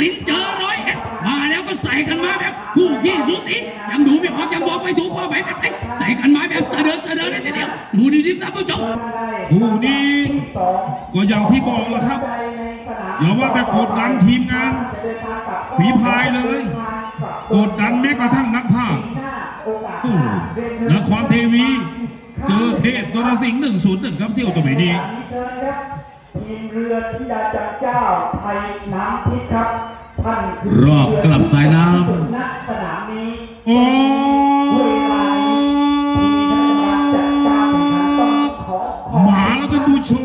รินเจอร้อยเอ็ดมาแล้วก็ใส่กันมาแบบคู่ขี้สูสียังดูไม่ออกยังบอกไปถูกพอไปไปไปใส่กันมาแบบเสดินเสะเดินเลยทีเดียวดูดีๆท่านผู้ชมคู่นี้ก็อย่างที่บอกแล้วครับอย่าว่าแต่กดดันทีมงานฝีพายเลยกดดันแม้กระทั่งนักภาคโอ้โหนครเทวี เจอเทพนรสิงห์หนึ่งศูนย์หนึ่งครับเที่ยวตัวนี้ที รือธิดาจักรเจ้าไทยน้ำทิพย์ครับท่านคืรอบกลับสายน้ณสนามนี้โอ้เวลานี้ทีมนักจัดการแข่งขันต้องขอขอบหมาแล้วท่านผู้ชม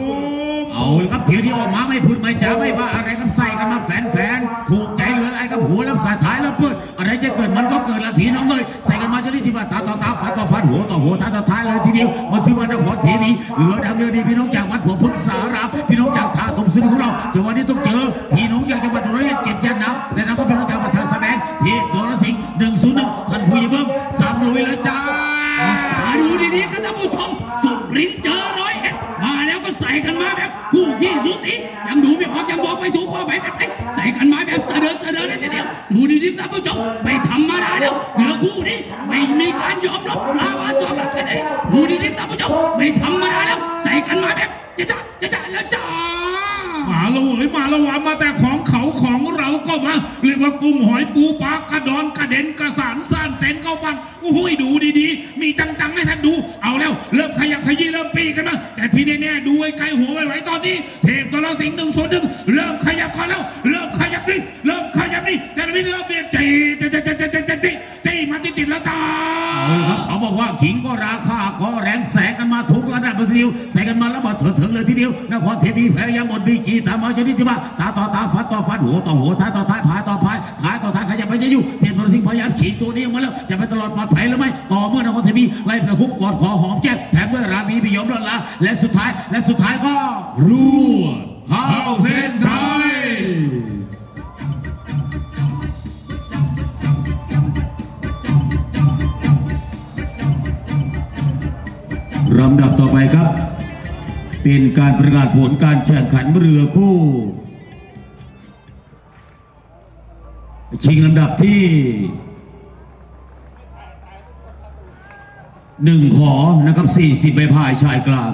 ำเอาเลยครับเถียวที่ออกมาไม่พูดไม่จาไม่ว่าอะไรครับใส่กันมาแฝนแฝนถูกใจเหลืออะไรครับหัวแล้วสายท้ายแล้วเปิดอะไรจะเกิดมันก็เกิดละพี่น้องเลยใส่กัน มาชนิดที่ว่าตาต่อตาฟันต่อฟันหัวต่อหัวท้ายต่อท้ายเลยทีเดียวมันชื่อว่านครเทวีเหลือดำเรือดีพี่น้องจากวัดหัวพึกษารามพี่น้องจากท่าตมซึ่งของเราจังหวะนี้ต้องเจอพี่น้องจากจังหวัดร้อยเอ็ดเก็บยันน้ำและนะครับพี่น้องจากมาทางสแบงเทพนรสิงห์หนึ่งศูนย์หนึ่งท่านผู้ใหญ่เบิ้มสามลุยแล้วจ้าดูดีๆกันท่านผู้ชมสุรินทร์เจอ ก็ใส่กันมาแบบคู่ขี้สูสียังดูไม่ออยังบอกไปถูกพอไปไปไปใส่กันมาแบบเสะดินเสะดินเลยทีเดียวดูดีๆท่านผู้ชมไม่ธรรมดาแล้วเหนือคู่นี้ไม่มีการยอมรับลาวาสอบหลักแค่ไหนดูดีๆท่านผู้ชมไม่ธรรมดาแล้วใส่กันมาแบบจะจะจะจะแล้วจ้ามาละเว้ยมาละวามาแต่ของเขาของเราก็มาเรียกว่ากุ้งหอยปูปลากระดอนกระเด็นกระสานซ่านเซนเข้าฟังโอ้โหดูดีๆ มีจังๆให้ท่านดู เอาแล้วเริ่มขยับขยี้เริ่มปีกันมา ที่แน่ๆดูไอ้ไกลหัวไว้ไว้ตอนนี้ เทพตัวเระสิงหนึ่งส่วนหนึ่งเริ่มขยับกันแล้ว เริ่มขยับนี่เริ่มขยับนี่แต่ตอนนี้เริ่มเบียดจีจีจีจีจีจีจีจีมาติดติดแล้วจ้าเอาละครับเขาบอกว่าขิงก็ราคาก็แรงแสงกันมาทุกระดับเลยทีเดียวแสงกันมาแล้วบอดเถิงเลยทีเดียวนครเทวีแพ้ยายามดบีกีตามมาชนิดที่ว่าตาต่อตาฟันต่อฟันหัวต่อหัวท้ายต่อท้ายพายต่อพายท้ายต่อท้ายขยับไปจะอยู่เทียนบริสิงห์พยายามฉีกตัวนี้ออกมาแล้วจะ ลอดปลอดภัยหรือไม่ต่อเมื่อนครเทวีไล่ประคุบกอดคอหอมแก้มแถมด้วยรามีพิยมละละและสุดท้ายและสุดท้ายก็รั่วเข้าเข้าเส้นชัยลำดับต่อไปครับ เป็นการประกาศผลการแข่งขันเรือคู่ ชิงลำดับที่ หนึ่งขอนะครับสี่สิบใบพายชายกลาง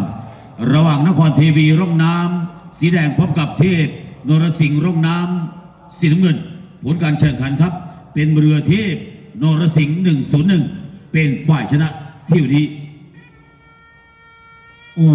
ระหว่างนครเทวีร่องน้ำสีแดงพบกับเทพนรสิงห์ร่องน้ำสีน้ำเงิน ผลการแข่งขันครับ เป็นเรือเทพนรสิงห์หนึ่งศูนย์หนึ่งเป็นฝ่ายชนะที่ยวนี้โอ้